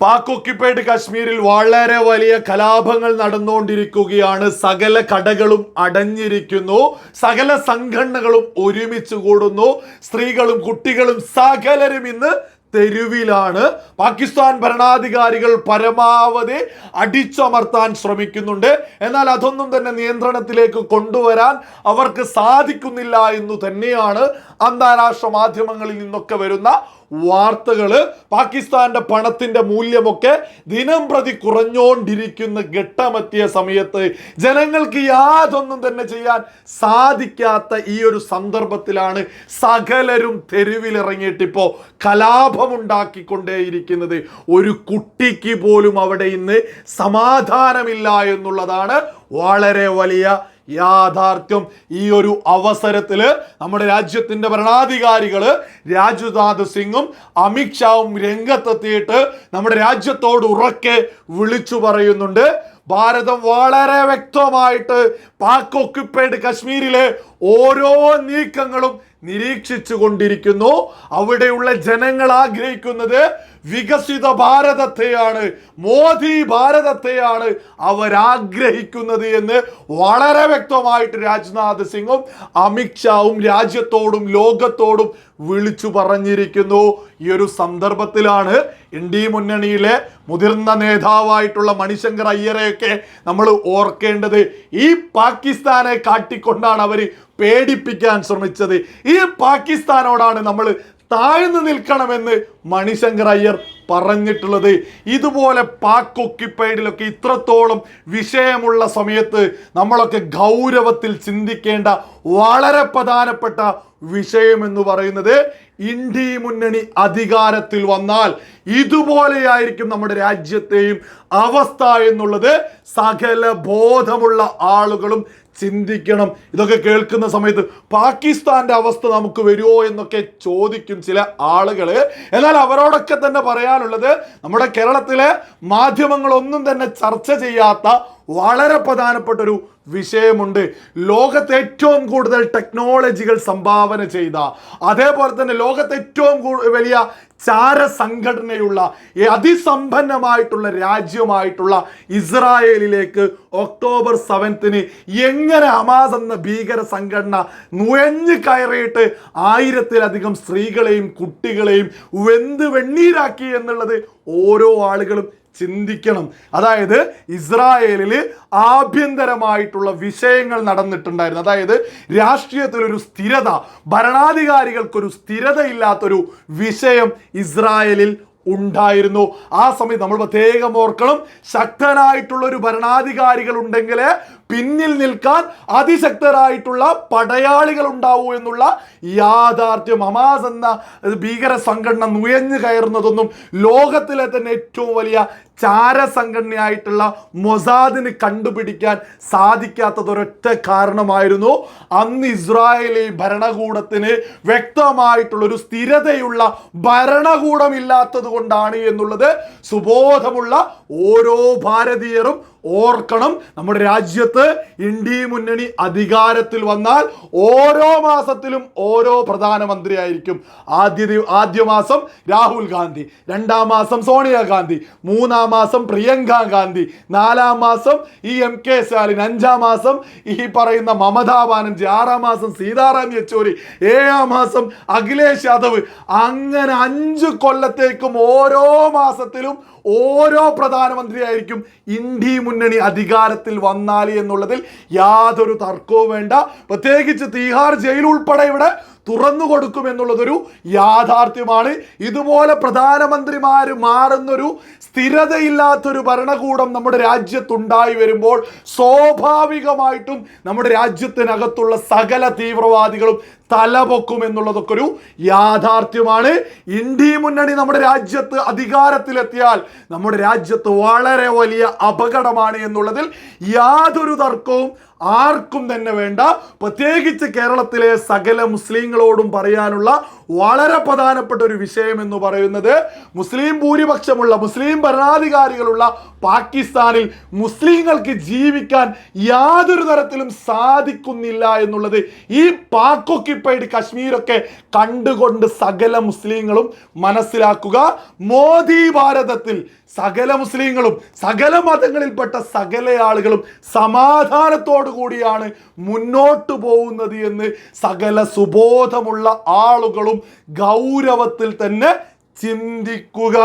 Pak occupied കാശ്മീരിൽ വളരെ വലിയ കലാപങ്ങൾ നടന്നുകൊണ്ടിരിക്കുകയാണ്. സകല കടകളും അടഞ്ഞിരിക്കുന്നു. സകല സംഘടനകളും ഒരുമിച്ച് കൂടുന്നു. സ്ത്രീകളും കുട്ടികളും സകലരും ഇന്ന് തെരുവിലാണ്. പാകിസ്ഥാൻ ഭരണാധികാരികൾ പരമാവധി അടിച്ചമർത്താൻ ശ്രമിക്കുന്നുണ്ട്. എന്നാൽ അതൊന്നും തന്നെ നിയന്ത്രണത്തിലേക്ക് കൊണ്ടുവരാൻ അവർക്ക് സാധിക്കുന്നില്ല എന്ന് തന്നെയാണ് അന്താരാഷ്ട്ര മാധ്യമങ്ങളിൽ നിന്നൊക്കെ വരുന്ന വാർത്തകൾ പാകിസ്ഥാന്റെ പണത്തിന്റെ മൂല്യമൊക്കെ ദിനം പ്രതി കുറഞ്ഞോണ്ടിരിക്കുന്ന ഘട്ടമെത്തിയ സമയത്ത് ജനങ്ങൾക്ക് യാതൊന്നും തന്നെ ചെയ്യാൻ സാധിക്കാത്ത ഈ ഒരു സന്ദർഭത്തിലാണ് സകലരും തെരുവിലിറങ്ങിയിട്ട് ഇപ്പോൾ കലാപമുണ്ടാക്കിക്കൊണ്ടേയിരിക്കുന്നത്. ഒരു കുട്ടിക്ക് പോലും അവിടെ ഇന്ന് സമാധാനമില്ല എന്നുള്ളതാണ് വളരെ വലിയ യാഥാർത്ഥ്യം ഈ ഒരു അവസരത്തിൽ നമ്മുടെ രാജ്യത്തിന്റെ ഭരണാധികാരികൾ രാജ്നാഥ് സിംഗും അമിത്ഷാവും രംഗത്തെത്തിയിട്ട് നമ്മുടെ രാജ്യത്തോട് ഉറക്കെ വിളിച്ചു പറയുന്നുണ്ട്. ഭാരതം വളരെ വ്യക്തമായിട്ട് പാക് ഒക്യുപ്പൈഡ് കശ്മീരിലെ ഓരോ നീക്കങ്ങളും നിരീക്ഷിച്ചു കൊണ്ടിരിക്കുന്നു അവിടെയുള്ള ജനങ്ങൾ ആഗ്രഹിക്കുന്നത് വികസിത ഭാരതത്തെയാണ് മോദി ഭാരതത്തെയാണ് അവരാഗ്രഹിക്കുന്നത് എന്ന് വളരെ വ്യക്തമായിട്ട് രാജ്നാഥ് സിംഗും അമിത്ഷാവും രാജ്യത്തോടും ലോകത്തോടും വിളിച്ചു പറഞ്ഞിരിക്കുന്നു. ഈ ഒരു സന്ദർഭത്തിലാണ് എൻ ഡി മുന്നണിയിലെ മുതിർന്ന നേതാവായിട്ടുള്ള മണിശങ്കർ അയ്യരെയൊക്കെ നമ്മൾ ഓർക്കേണ്ടത്. ഈ പാകിസ്ഥാനെ കാട്ടിക്കൊണ്ടാണ് അവർ പേടിപ്പിക്കാൻ ശ്രമിച്ചത്. ഈ പാകിസ്ഥാനോടാണ് നമ്മൾ താഴ്ന്നു നിൽക്കണമെന്ന് മണിശങ്കർ അയ്യർ പറഞ്ഞിട്ടുള്ളത്. ഇതുപോലെ പാക് ഒക്കിപ്പൈഡിലൊക്കെ ഇത്രത്തോളം വിഷയമുള്ള സമയത്ത് നമ്മളൊക്കെ ഗൗരവത്തിൽ ചിന്തിക്കേണ്ട വളരെ പ്രധാനപ്പെട്ട വിഷയം എന്ന് പറയുന്നത് ഇന്ത്യ മുന്നണി അധികാരത്തിൽ വന്നാൽ ഇതുപോലെയായിരിക്കും നമ്മുടെ രാജ്യത്തെയും അവസ്ഥ എന്നുള്ളത് സകല ബോധമുള്ള ആളുകളും ചിന്തിക്കണം. ഇതൊക്കെ കേൾക്കുന്ന സമയത്ത് പാകിസ്ഥാന്റെ അവസ്ഥ നമുക്ക് വരുമോ എന്നൊക്കെ ചോദിക്കും ചില ആളുകൾ എന്നാൽ അവരോടൊക്കെ തന്നെ പറയാനുള്ളത് നമ്മുടെ കേരളത്തിലെ മാധ്യമങ്ങളൊന്നും തന്നെ ചർച്ച ചെയ്യാത്ത വളരെ പ്രധാനപ്പെട്ട ഒരു വിഷയമുണ്ട്. ലോകത്ത് ഏറ്റവും കൂടുതൽ ടെക്നോളജികൾ സംഭാവന ചെയ്ത അതേപോലെ തന്നെ ലോകത്ത് ഏറ്റവും വലിയ ചാര സംഘടനയുള്ള ഈ അതിസമ്പന്നമായിട്ടുള്ള രാജ്യമായിട്ടുള്ള ഇസ്രായേലിലേക്ക് ഒക്ടോബർ സെവൻത്തിന് എങ്ങനെ ഹമാസ് എന്ന ഭീകര സംഘടന നുഴഞ്ഞു കയറിയിട്ട് ആയിരത്തിലധികം സ്ത്രീകളെയും കുട്ടികളെയും വെന്ത് വെണ്ണീരാക്കി എന്നുള്ളത് ഓരോ ആളുകളും ചിന്തിക്കണം. അതായത് ഇസ്രായേലിൽ ആഭ്യന്തരമായിട്ടുള്ള വിഷയങ്ങൾ നടന്നിട്ടുണ്ടായിരുന്നു. അതായത് രാഷ്ട്രീയത്തിലൊരു സ്ഥിരത ഭരണാധികാരികൾക്കൊരു സ്ഥിരതയില്ലാത്തൊരു വിഷയം ഇസ്രായേലിൽ ഉണ്ടായിരുന്നു. ആ സമയത്ത് നമ്മൾ പ്രത്യേകം ഓർക്കണം ശക്തനായിട്ടുള്ള ഒരു ഭരണാധികാരികൾ ഉണ്ടെങ്കിൽ പിന്നിൽ നിൽക്കാൻ അതിശക്തരായിട്ടുള്ള പടയാളികൾ ഉണ്ടാവൂ എന്നുള്ള യാഥാർത്ഥ്യം ഹമാസ് എന്ന ഭീകര സംഘടന നുയഞ്ഞു കയറുന്നതൊന്നും ലോകത്തിലെ തന്നെ ഏറ്റവും വലിയ ചാരസംഘടനയായിട്ടുള്ള മൊസാദിന് കണ്ടുപിടിക്കാൻ സാധിക്കാത്തത് ഒരൊറ്റ കാരണമായിരുന്നു അന്ന് ഇസ്രായേലി ഭരണകൂടത്തിന് വ്യക്തമായിട്ടുള്ള ഒരു സ്ഥിരതയുള്ള ഭരണകൂടമില്ലാത്തത് കൊണ്ടാണ് എന്നുള്ളത് സുബോധമുള്ള ഓരോ ഭാരതീയരും ഓർക്കണം നമ്മുടെ രാജ്യത്ത് ഇന്ത്യ മുന്നണി അധികാരത്തിൽ വന്നാൽ ഓരോ മാസത്തിലും ഓരോ പ്രധാനമന്ത്രിയായിരിക്കും. ആദ്യ ആദ്യ മാസം രാഹുൽ ഗാന്ധി രണ്ടാം മാസം സോണിയാഗാന്ധി മൂന്നാം മാസം പ്രിയങ്ക ഗാന്ധി നാലാം മാസം ഈ എം കെ സ്റ്റാലിൻ അഞ്ചാം മാസം ഈ പറയുന്ന മമതാ ബാനർജി ആറാം മാസം സീതാറാം യെച്ചൂരി ഏഴാം മാസം അഖിലേഷ് യാദവ്. അങ്ങനെ അഞ്ച് കൊല്ലത്തേക്കും ഓരോ മാസത്തിലും ഓരോ പ്രധാനമന്ത്രിയായിരിക്കും ഇന്ത്യ മുന്നണി അധികാരത്തിൽ വന്നാൽ എന്നുള്ളതിൽ യാതൊരു തർക്കവും വേണ്ട. പ്രത്യേകിച്ച് തീഹാർ ജയിൽ ഉൾപ്പെടെ ഇവിടെ തുറന്നു കൊടുക്കും എന്നുള്ളതൊരു യാഥാർത്ഥ്യമാണ്. ഇതുപോലെ പ്രധാനമന്ത്രിമാർ മാറുന്നൊരു സ്ഥിരതയില്ലാത്തൊരു ഭരണകൂടം നമ്മുടെ രാജ്യത്തുണ്ടായി വരുമ്പോൾ സ്വാഭാവികമായിട്ടും നമ്മുടെ രാജ്യത്തിനകത്തുള്ള സകല തീവ്രവാദികളും തലപൊക്കും എന്നുള്ളതൊക്കെ ഒരു യാഥാർത്ഥ്യമാണ്. ഇന്ത്യ മുന്നണി നമ്മുടെ രാജ്യത്ത് അധികാരത്തിലെത്തിയാൽ നമ്മുടെ രാജ്യത്ത് വളരെ വലിയ അപകടമാണ് എന്നുള്ളതിൽ യാതൊരു തർക്കവും ആർക്കും തന്നെ വേണ്ട. പ്രത്യേകിച്ച് കേരളത്തിലെ സകല മുസ്ലിങ്ങളോടും പറയാനുള്ള വളരെ പ്രധാനപ്പെട്ട ഒരു വിഷയം എന്ന് പറയുന്നത് മുസ്ലിം ഭൂരിപക്ഷമുള്ള മുസ്ലിം ഭരണാധികാരികളുള്ള പാകിസ്ഥാനിൽ മുസ്ലിങ്ങൾക്ക് ജീവിക്കാൻ യാതൊരു തരത്തിലും സാധിക്കുന്നില്ല എന്നുള്ളത് ഈ പാക്കൊക്കി ഒക്യുപ്പൈഡ് കശ്മീരൊക്കെ കണ്ടുകൊണ്ട് സകല മുസ്ലിങ്ങളും മനസ്സിലാക്കുക. മോദി ഭാരതത്തിൽ സകല മുസ്ലിങ്ങളും സകല മതങ്ങളിൽപ്പെട്ട സകല ആളുകളും സമാധാനത്തോടു കൂടിയാണ് മുന്നോട്ട് പോകുന്നത് എന്ന് സകല സുബോധമുള്ള ആളുകളും ഗൗരവത്തിൽ തന്നെ ചിന്തിക്കുക.